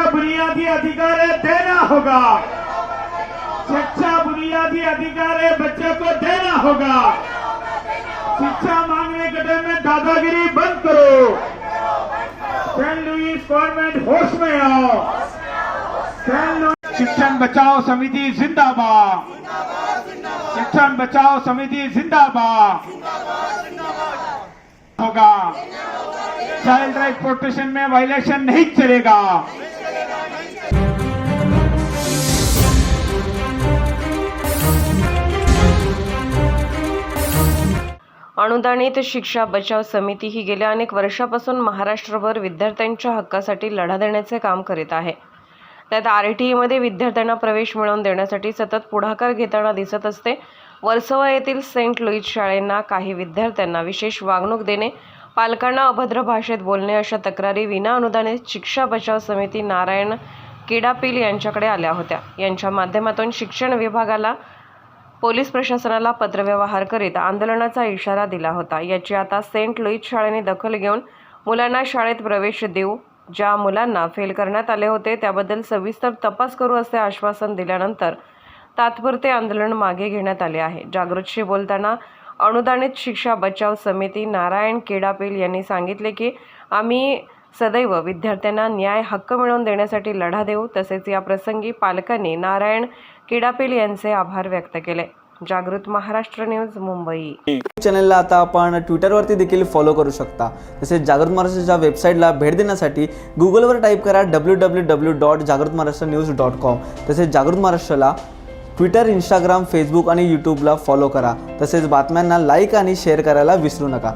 का बुनियादी अधिकार है देना होगा। शिक्षा बुनियादी अधिकार है बच्चे को देना होगा। शिक्षा मांगने के टाइम में दादागिरी बंद करो। सेंट लुइस कॉन्वेंट होश में आओ। शिक्षण बचाओ समिति जिंदाबाद। शिक्षण बचाओ समिति जिंदाबाद। होगा। चाइल्ड राइट प्रोटेक्शन में वायलेशन नहीं चलेगा। अनुदानित शिक्षा बचाव समिती ही गेल्या अनेक वर्षापासून महाराष्ट्रभर विद्यार्थ्यांच्या हक्कासाठी लढा देण्याचे काम करीत आहे. त्यात आर टी ईमध्ये विद्यार्थ्यांना प्रवेश मिळवून देण्यासाठी सतत पुढाकार घेताना दिसत असते. वर्सोवा येथील सेंट लुईस शाळेंना काही विद्यार्थ्यांना विशेष वागणूक देणे पालकांना अभद्र भाषेत बोलणे अशा तक्रारी विना अनुदानित शिक्षा बचाव समिती नारायण किडापील यांच्याकडे आल्या होत्या. यांच्या माध्यमातून शिक्षण विभागाला पोलीस प्रशासनाला पत्रव्यवहार करीत आंदोलनाचा इशारा दिला होता. याची आता सेंट लुईस शाळेने दखल घेऊन मुलांना शाळेत प्रवेश देऊ ज्या मुलांना फेल करण्यात आले होते त्याबद्दल सविस्तर तपास करू असे आश्वासन दिल्यानंतर तात्पुरते आंदोलन मागे घेण्यात आले आहे. जागृतशी बोलताना अनुदानित शिक्षा बचाव समिती नारायण केडापेल यांनी सांगितले की आम्ही सदैव विद्यार्थ्यांना न्याय हक्क मिळवून देण्यासाठी लढा देऊ तसेच या प्रसंगी पालकांनी नारायण किडापील यांचे आभार व्यक्त केले. जागृत महाराष्ट्र न्यूज मुंबई. चॅनलला आता आपण ट्विटरवरती देखील फॉलो करू शकता. तसेच जागृत महाराष्ट्राच्या वेबसाईटला भेट देण्यासाठी गुगलवर टाईप करा डब्ल्यू डब्ल्यू डब्ल्यू डॉट जागृत महाराष्ट्र न्यूज डॉट कॉम तसेच जागृत महाराष्ट्राला ट्विटर इंस्टाग्राम फेसबुक आणि यूट्यूबला फॉलो करा. तसेच बातम्यांना लाईक आणि शेअर करायला विसरू नका.